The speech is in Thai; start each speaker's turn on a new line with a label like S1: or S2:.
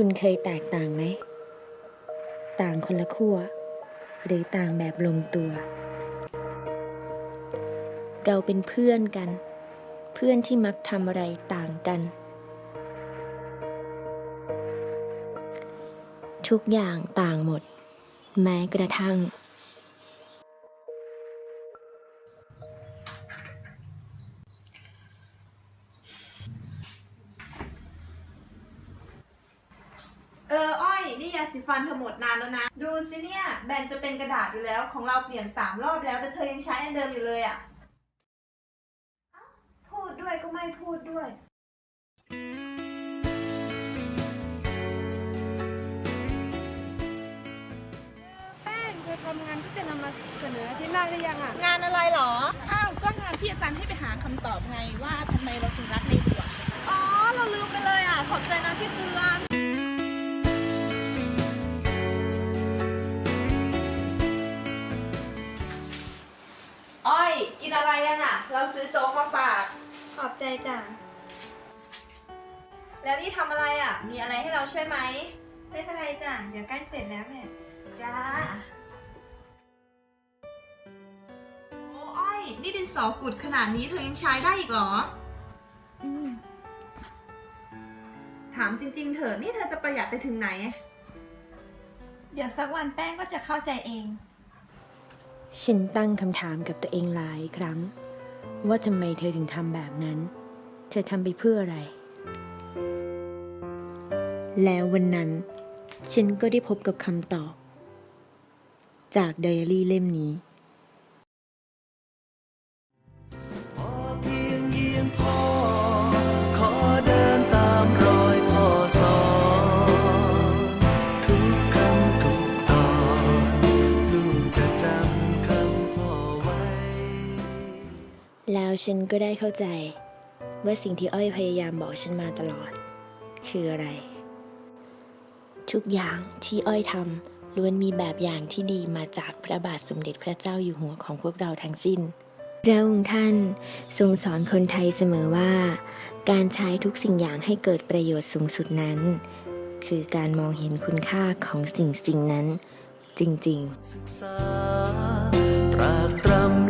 S1: คุณเคยแตกต่างไหม ต่างคนละขั้ว หรือต่างแบบลงตัว เราเป็นเพื่อนกัน เพื่อนที่มักทำอะไรต่างกัน ทุกอย่างต่างหมด แม้กระทั่ง
S2: นี่ยาสีฟันเธอหมดนานแล้วนะ ดูสิเนี่ยแบนจะเป็นกระดาษอยู่แล้ว ของเราเปลี่ยนสามรอบแล้วแต่เธอยังใช้อันเดิมอยู่เลยอะ่ะเอ้าพูดด้วยก็ไม่พูดด้วย
S3: แป้งเธอทำงานที่จะนำมาเสนออาที่หน้าได้ยังอะ
S2: งานอะไรหรอ
S4: อ้าวก็งานที่อาจารย์ให้ไปหาคำตอบไงว่าทำไมเราถึงรักในบวก
S2: อ๋อ เราลืมไปเลยอะ ขอบใจนะที่เตือน กินอะไรยังอะ เราซื้อโจ๊กมาฝาก
S3: ขอบใจจ้ะ
S2: แล้วนี่ทำอะไรอะ มีอะไรให้เราช่วยไหม
S3: ไม่เป็นไรจ้ะ เดี๋ยวใกล้เสร็จแล้วแม่
S2: จ้า โอ้อ้อยนี่ดินสอกุดขนาดนี้เธอยังใช้ได้อีกเหรอ
S3: อืม
S2: ถามจริง ๆ เถอะนี่เธอจะประหยัดไปถึงไหน
S3: เดี๋ยวสักวันแป้งก็จะเข้าใจเอง
S1: ฉันตั้งคำถามกับตัวเองหลายครั้ง ว่าทำไมเธอถึงทำแบบนั้น เธอทำไปเพื่ออะไร แล้ววันนั้น ฉันก็ได้พบกับคำตอบ จากไดอารี่เล่มนี้ แล้วฉันก็ได้เข้าใจ ว่าสิ่งที่อ้อยพยายามบอกฉันมาตลอด คืออะไร ทุกอย่างที่อ้อยทำล้วนมีแบบอย่างที่ดีมาจากพระบาทสมเด็จพระเจ้าอยู่หัวของพวกเราทั้งสิ้นพระองค์ท่านทรงสอนคนไทยเสมอว่า การใช้ทุกสิ่งอย่างให้เกิดประโยชน์สูงสุดนั้น คือการมองเห็นคุณค่าของสิ่งสิ่งนั้น จริง ๆ
S5: ศึกษาตรากตรำ